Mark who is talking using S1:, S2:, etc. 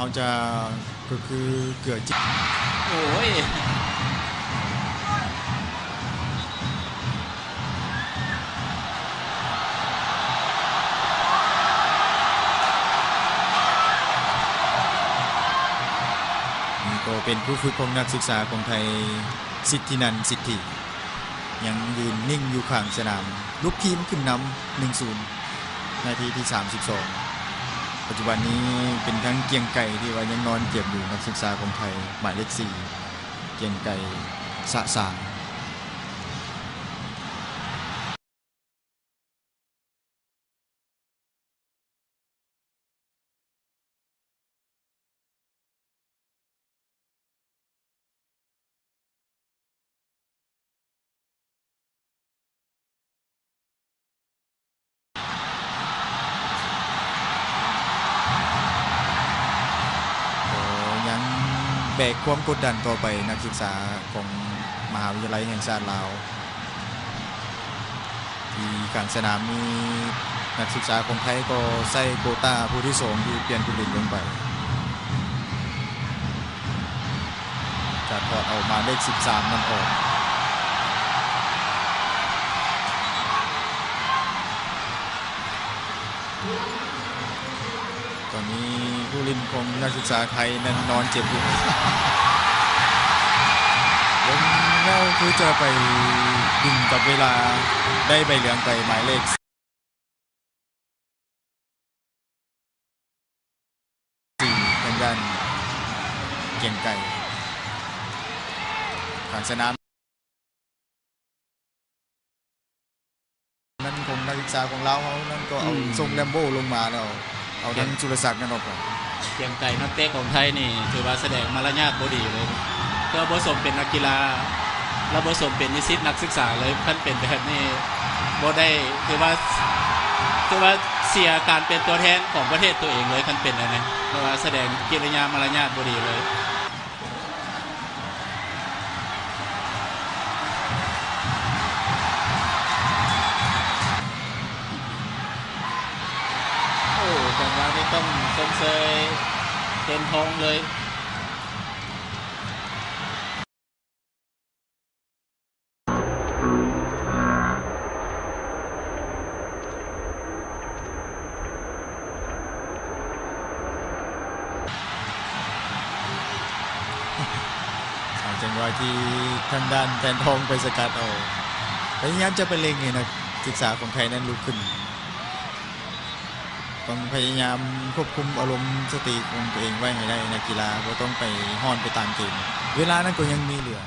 S1: เขาจะก็คือเกิดจิ
S2: โอ้ย
S1: นี่ก็เป็นผู้ฝึกของนักศึกษาของไทยสิทธินันท์สิทธิ ยังยืนนิ่งอยู่ข้างสนามลูกทีมขึ้นนำ1-0 นาทีที่ 32 ปัจจุบันนี้เป็นทั้งเกียงไก่ที่ว่ายังนอนเจ็บอยู่นักศึกษาของไทยหมายเลขสี่เกียงไก่สะสาง แบกความกดดันต่อไปนักศึกษาของมหาวิทยาลัยแห่งชาติลาว ที่การสนามมีนักศึกษาของไทยก็ใส่โกต้าผู้ที่สองที่เปลี่ยนผู้เล่นลงไปจะถอดเอามาเลข 13นั่นออก อนนี้ผู้เล่นของนักศึกษาไทยนั้นนอนเจ็บอยู่ผมเล่าคือจะไปดึงกับเวลาได้ใบเหลืองไปหมายเลขสี่ทางด้านเกียงไก่ทางสนามนั่นของนักศึกษาของเราเขานั่นก็เอา
S2: อืม
S1: ทรงแลมโบ้ลงมาแล้ว เอาทางจุลศักดิ์นั่นออกไป
S2: เกียงไก่นักเตะของไทยนี่ ถือว่าแสดงมารยาทบดีเลยเพื่อผสมเป็นนักกีฬาและผสมเป็นนิสิตนักศึกษาเลยท่านเป็นแบบนี้บ่ได้คือว่าคือว่าเสียการเป็นตัวแทนของประเทศตัวเองเลยท่านเป็นอะไรเพราะว่าแสดงกิริยามารยาทบดีเลย ชมเชยเต็มทองเลย
S1: สามจังหวะที่ทางด้านแทนทองไปสกัดเอาพยายามจะไปเล็งไงนะศึกษาของไทยนั้นลุกขึ้น ต้องพยายามควบคุมอารมณ์สติของตัวเองไว้ให้ได้ในกีฬาเพราะต้องไปห้อนไปตามเกมเวลานั้นก็ยังมีเหลือ